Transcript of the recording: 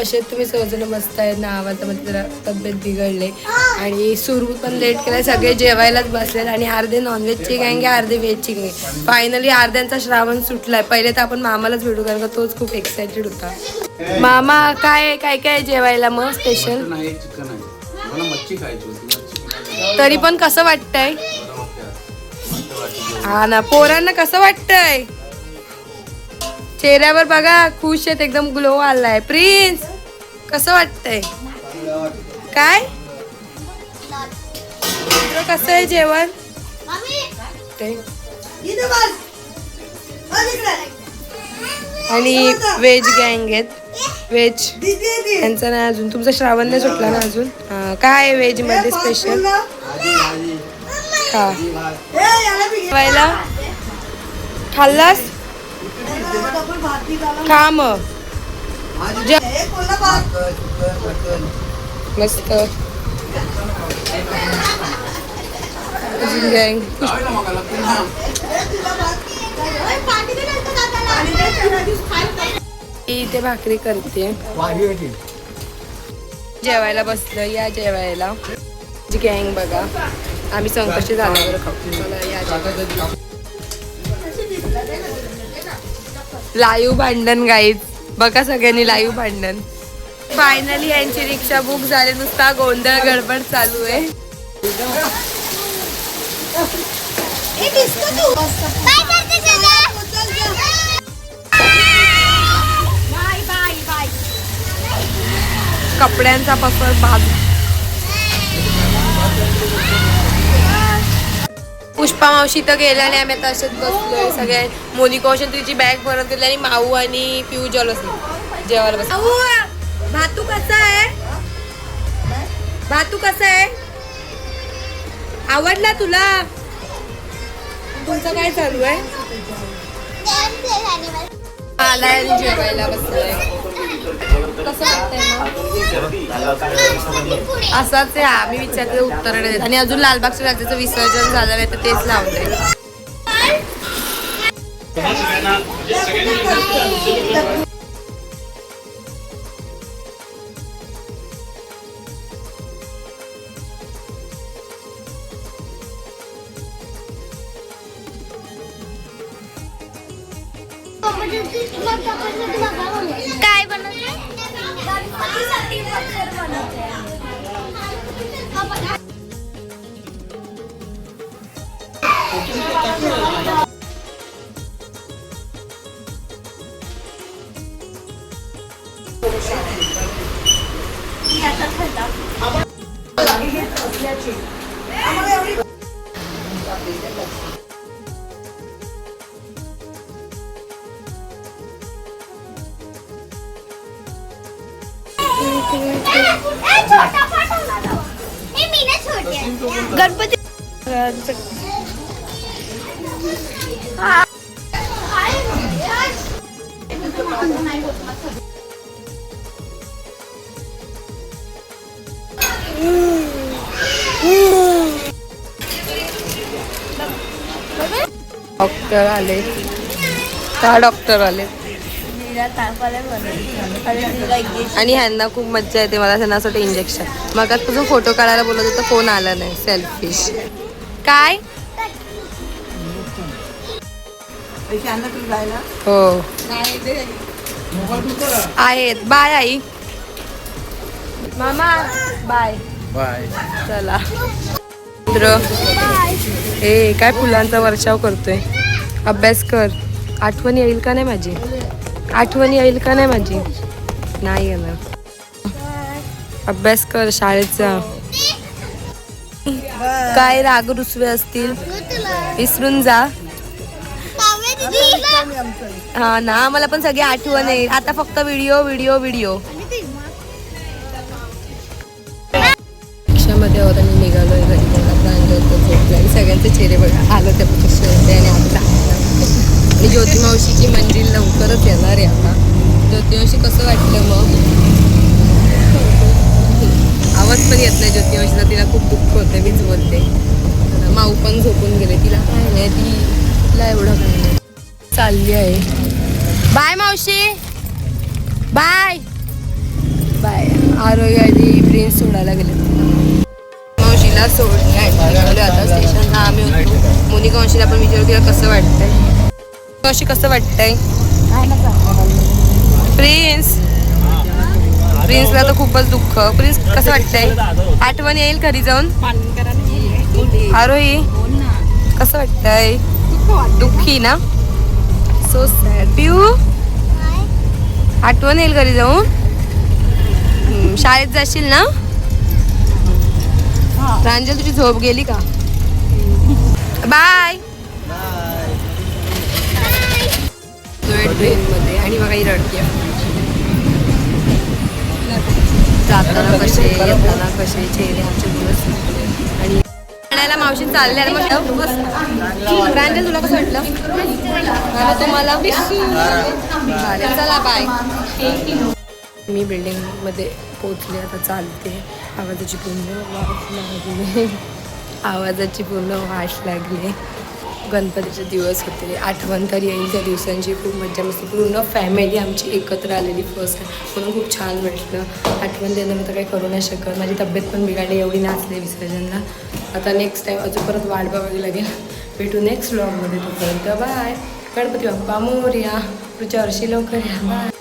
कसे तुम्ही सहजन मस्त आहेत. ना आवाजमध्ये जरा तब्येत बिघडले. आणि सुरू पण लेट केलाय. सगळे जेवायलाच बसलेत. आणि अर्धे नॉनव्हेजची गँग आहे अर्धे व्हेजची गँग फायनली अर्ध्यांचा श्रावण सुटलाय. पहिले तर आपण मामालाच भेटू कारण का तोच खूप एक्साइटेड होता. मामा काय काय काय जेवायला मग स्पेशल. तरी पण कसं वाटतंय. हा ना पोरांना कसं वाटतंय? चेहऱ्यावर बघा खुश आहेत. एकदम ग्लो आलाय. प्रिन्स कसं वाटतंय? काय? तुला कसं आहे जेवण. आणि व्हेज गँग आहेत. व्हेज त्यांचा नाही अजून. तुमचा श्रावण नाही सुटला ना अजून? काय आहे व्हेजमध्ये स्पेशल हा. खाल्लास? खा मग. मस्त. अजून gang. इथे भाकरी करते. जेवायला बसलं या जेवायला. जी गँग बघा. आम्ही संकष्टी झाल्यावर खाऊ. लाईव्ह भांडण गाईत बघा सगळ्यांनी लाईव्ह भांडण. फायनली यांची रिक्षा बुक झाली नुसता गोंधळ गडबड चालू आहे. कपड्यांचा पसर बाजू पुष्पा मावशी तर गेल्या आणि आम्ही आता असेच बसलोय. सगळ्या मोनिका तिची बॅग भरत गेली आणि माऊ आणि पिऊ बसले जेवायला बस भातू कसा आहे? भातू कसा आहे? आवडला तुला? तुमचं काय चालू आहे? आलाय आणि जेवायला बसलोय कसं वाटतंय मग? असाच आहे आम्ही विचारते उत्तर नाही देत. आणि अजून लालबागच्या राजाचं विसर्जन झालं नाही तर तेच लावलंय काय बनवते आम्हाला एवढी गणपती डॉक्टर आले. का डॉक्टर आले? आणि ह्यांना खूप मज्जा येते मला त्यांनासाठी इंजेक्शन मग तुझं फोटो काढायला बोलत होतं फोन आला नाही सेल्फिश काय? हो. आहेत. बाय आई. मामा बाय. बाय. चला. मित्र. ए काय फुलांचा वर्षाव करतोय. अभ्यास कर. आठवण येईल का नाही माझी? आठवण येईल का नाही माझी? नाही येणार अभ्यास कर शाळेचा. काय राग रुसवे असतील? विसरून जा. हा ना मला पण सगळी आठवण येईल. आता फक्त व्हिडिओ व्हिडिओ व्हिडिओ रिक्षामध्ये होत आणि निघालोय घरी. मला होतं झोपला सगळ्यांचे चेहरे बघा. आलं त्या कसे होते आणि आता. आपली ज्योती मावशीची मंजिल लवकरच येणार आहे आता. ज्योती मावशी कसं वाटलं मग? आवाज पण येत नाही ज्योती मावशीला तिला खूप दुःख होते मीच बोलते. माऊ पण झोपून गेले तिला काय नाही ती तिला एवढं काय नाही. चालली आहे. बाय मावशी. बाय. बाय. आरोग्य आधी प्रिन्स सोडायला गेले. मावशीला सोडले आता स्टेशनला आम्ही होतो. मोनिका मावशीला आपण विचारू तिला कसं वाटतंय. अशी कसं वाटतंय? प्रिन्स प्रिन्सला तर खूपच दुःख. प्रिन्स कसं वाटतंय? आठवण येईल घरी जाऊन? आरोही कसं वाटतंय? दुःखी ना? सो सॅड पिऊ आठवण येईल घरी जाऊन? शाळेत जाशील ना? प्रांजल तुझी झोप गेली का? बाय ट्रेन मध्ये आणि बघा ही रडते. जाताना कसे येताना कसे चेहरे आमचे दिवस. आणि ठाण्याला मावशी चालले आणि मग बस. तुला कसं वाटलं? आणि तुम्हाला चालेल चला बाय मी बिल्डिंगमध्ये पोचले आता चालते. आवाजाची पूर्ण वाट लागली. आवाजाची पूर्ण वाट लागली. गणपतीचे दिवस होते. आठवण तर येईल त्या दिवसांची. खूप मजा मस्ती. पूर्ण फॅमिली आमची एकत्र आलेली फर्स्ट म्हणून खूप छान वाटलं. आठवण देणं मी तर काही करू नाही शकत. माझी तब्येत पण बिघडली. एवढी नाचले विसर्जनला. आता नेक्स्ट टाईम अजून परत वाट बघावी लागेल. भेटू नेक्स्ट ब्लॉगमध्ये तोपर्यंत. बाय गणपती बाप्पा मोर्या. पुढच्या वर्षी लवकर या. बाय